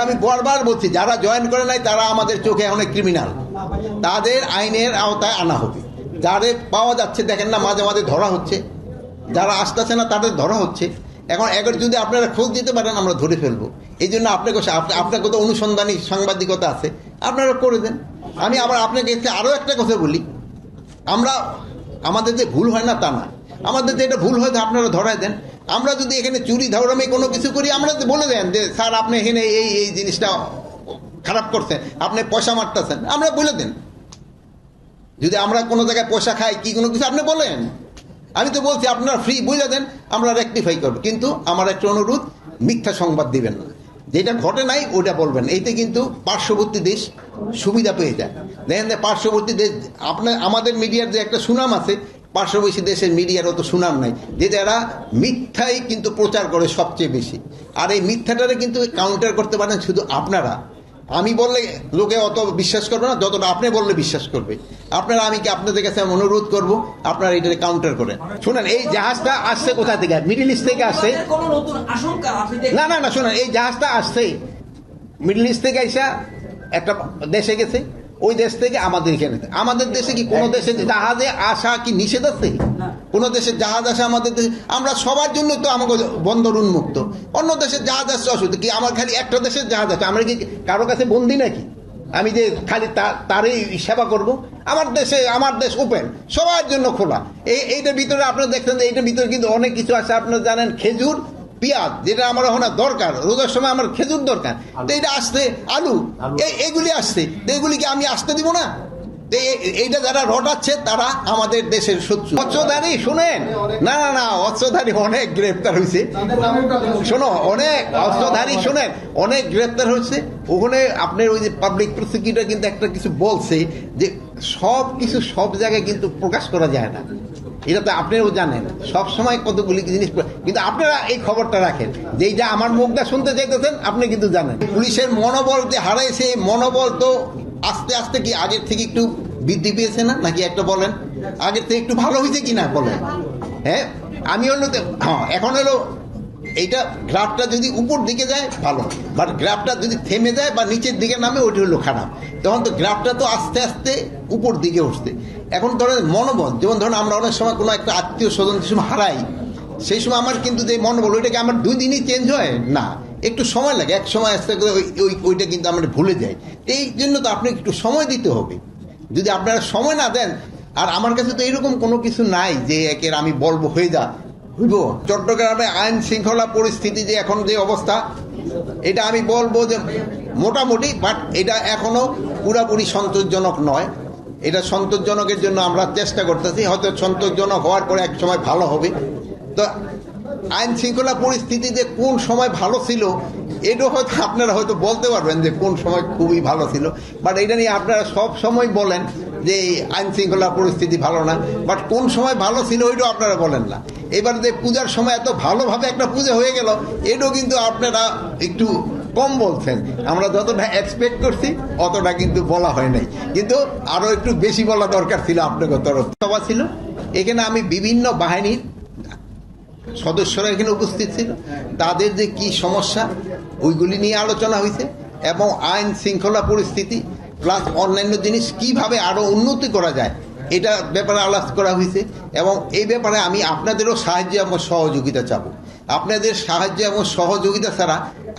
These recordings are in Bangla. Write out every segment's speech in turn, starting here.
আমি বারবার বলছি, যারা জয়েন করে নাই, তারা আমাদের চোখে অনেক ক্রিমিনাল তাদের আইনের আওতায় আনা হবে। যাদের পাওয়া যাচ্ছে, দেখেন না, মাঝে মাঝে ধরা হচ্ছে। যারা আসতেছে না, তাদের ধরা হচ্ছে। এখন একবার যদি আপনারা খোঁজ দিতে পারেন, আমরা ধরে ফেলব। এই জন্য আপনাকে আপনা- আপনাকে তো অনুসন্ধানী সাংবাদিকতা আছে। আপনারা করে দেন। আমি আবার আপনাকে আরও একটা কথা বলি। আমরা আমাদের যে ভুল হয় না, তা না। আমাদের যে এটা ভুল হয় তা আপনারা ধরায় দেন। আমরা যদি এখানে চুরি ধরামে কোনো কিছু করি, আমরা তো বলে দেন যে, স্যার, আপনি এখানে এই এই জিনিসটা খারাপ করছেন, আপনি পয়সা মারতেছেন। আমরা বলে দেন। যদি আমরা কোনো জায়গায় পয়সা খাই, কি কোনো কিছু আপনি বলেন? আমি তো বলছি, আপনারা ফ্রি বুঝে দেন, আমরা রেকটিফাই করব। কিন্তু আমার একটা অনুরোধ, মিথ্যা সংবাদ দিবেন না। যেটা ঘটে নাই ওটা বলবেন। এইতে কিন্তু পার্শ্ববর্তী দেশ সুবিধা পেয়ে যায়। দেখেন পার্শ্ববর্তী দেশ, আপনার, আমাদের মিডিয়ার যে একটা সুনাম আছে পার্শ্ববর্তী দেশের মিডিয়ার অত সুনাম নাই যে যারা মিথ্যাই কিন্তু প্রচার করে সবচেয়ে বেশি। আর এই মিথ্যাটারে কিন্তু কাউন্টার করতে পারেন শুধু আপনারা। আমি বললে লোকে অত বিশ্বাস করবে না যতটা আপনি বললে বিশ্বাস করবে। আপনারা আমি কি আপনাদের কাছে আমি অনুরোধ করব আপনারা এটা কাউন্টার করেন। শুনেন এই জাহাজটা আসছে কোথা থেকে? মিডিল ইস্ট থেকে আসছে। না না না শুনেন এই জাহাজটা আসছে। মিডল ইস্ট থেকে এসে একটা দেশে গেছে। ওই দেশ থেকে আমাদের এখানে আমাদের দেশে কি কোনো দেশে জাহাজে আসা কি নিষেধ আছে? কোনো দেশের জাহাজ আসা আমাদের দেশে আমরা সবার জন্য তো আমাকে বন্দর উন্মুক্ত। অন্য দেশের জাহাজ আসছে অসুবিধা কি? আমার খালি একটা দেশের জাহাজ আছে। আমরা কি কারও কাছে বন্দি নাকি? আমি যে খালি তারই সেবা করব? আমার দেশে আমার দেশ ওপেন সবার জন্য খোলা। এই এইটার ভিতরে আপনারা দেখছেন যে এইটার ভিতরে কিন্তু অনেক কিছু আছে। আপনারা জানেন খেজুর পেঁয়াজ যেটা আমার এখন দরকার রোজার সময় আমার খেজুর দরকার তো এটা আসতে আলু। এগুলি আসতে তো এগুলিকে আমি আসতে দিব না? এইটা যারা রটাচ্ছে, তারা আমাদের দেশের শত্রু। অস্ত্রধারী, শুনেন? না না না, অস্ত্রধারী অনেক গ্রেপ্তার হয়েছে। শোনো, অনেক অস্ত্রধারী, শুনেন, অনেক গ্রেপ্তার হয়েছে। ওখানে আপনার ওই যে পাবলিক প্রসিকিউটর কিন্তু একটা কিছু বলছে যে সব কিছু সব জায়গায় কিন্তু প্রকাশ করা যায় না। এটা তো আপনিও জানেন। সব সময় কতগুলি জিনিস কিন্তু আপনারা এই খবরটা রাখেন। যে এইটা আমার মুখটা শুনতে চাইতেছেন, আপনি কিন্তু জানেন। পুলিশের মনোবল যে হারাইছে, মনোবল তো আস্তে আস্তে কি আগের থেকে একটু বৃদ্ধি পেয়েছে না? নাকি একটা বলেন? আগের থেকে একটু ভালো হয়েছে কিনা বলেন? হ্যাঁ? আমি হলো হ্যাঁ এখন হলো এইটা গ্রাফটা যদি উপর দিকে যায়, ভালো। বাট গ্রাফটা যদি থেমে যায় বা নিচের দিকে নামে, ওইটা হলো খারাপ। তখন তো গ্রাফটা তো আস্তে আস্তে উপর দিকে উঠছে। এখন ধরেন মনোবল, যেমন ধরেন আমরা অনেক সময় কোনো একটা আত্মীয় স্বজন সময় হারাই। সেই সময় আমার কিন্তু যে মনোবল ওইটাকে আমার দুই দিনই চেঞ্জ হয়? না, একটু সময় লাগে, এক সময় আস্তে করে ওই ওই, ওইটা কিন্তু আমরা ভুলে যাই এই জন্য তো আপনাকে একটু সময় দিতে হবে। যদি আপনারা সময় না দেন, আর আমার কাছে তো এরকম কোনো কিছু নাই যে একের আমি বলব, হয়ে যা। হইব চট্টগ্রামে আইন শৃঙ্খলা পরিস্থিতি যে এখন যে অবস্থা, এটা আমি বলব যে মোটামুটি বাট এটা এখনও পুরাপুরি সন্তোষজনক নয়। এটা সন্তোষজনকের জন্য আমরা চেষ্টা করতেছি, হয়তো সন্তোষজনক হওয়ার পরে এক সময় ভালো হবে। তো আইন শৃঙ্খলা পরিস্থিতি যে কোন সময় ভালো ছিল এটা হয়তো আপনারা হয়তো বলতে পারবেন যে কোন সময় খুবই ভালো ছিল। বাট এটা নিয়ে আপনারা সব সময় বলেন যে আইন শৃঙ্খলা পরিস্থিতি ভালো না। বাট কোন সময় ভালো ছিল ওইটাও আপনারা বলেন না। এবার যে পূজার সময় এত ভালোভাবে একটা পূজা হয়ে গেল, এটাও কিন্তু আপনারা একটু কম বলছেন। আমরা যতটা এক্সপেক্ট করছি, অতটা কিন্তু বলা হয় নাই। কিন্তু আরও একটু বেশি বলা দরকার ছিল আপনাদের তরফ সভা ছিল। এখানে আমি বিভিন্ন বাহিনীর সদস্যরা এখানে উপস্থিত ছিল। তাদের যে কি সমস্যা, ওইগুলি নিয়ে আলোচনা হয়েছে এবং আইন শৃঙ্খলা পরিস্থিতি প্লাস অন্যান্য জিনিস কীভাবে আরও উন্নতি করা যায়, এটা ব্যাপারে আলাপ করা হয়েছে এবং এই ব্যাপারে আমি আপনাদেরও সাহায্য এবং সহযোগিতা চাব। আপনাদের সাহায্য এবং সহযোগিতা ছাড়া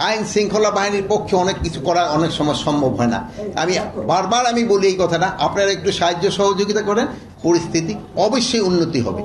আইন শৃঙ্খলা বাহিনীর পক্ষে অনেক কিছু করা অনেক সময় সম্ভব হয় না। আমি বারবার আমি বলি এই কথাটা, আপনারা একটু সাহায্য সহযোগিতা করেন, পরিস্থিতি অবশ্যই উন্নতি হবে।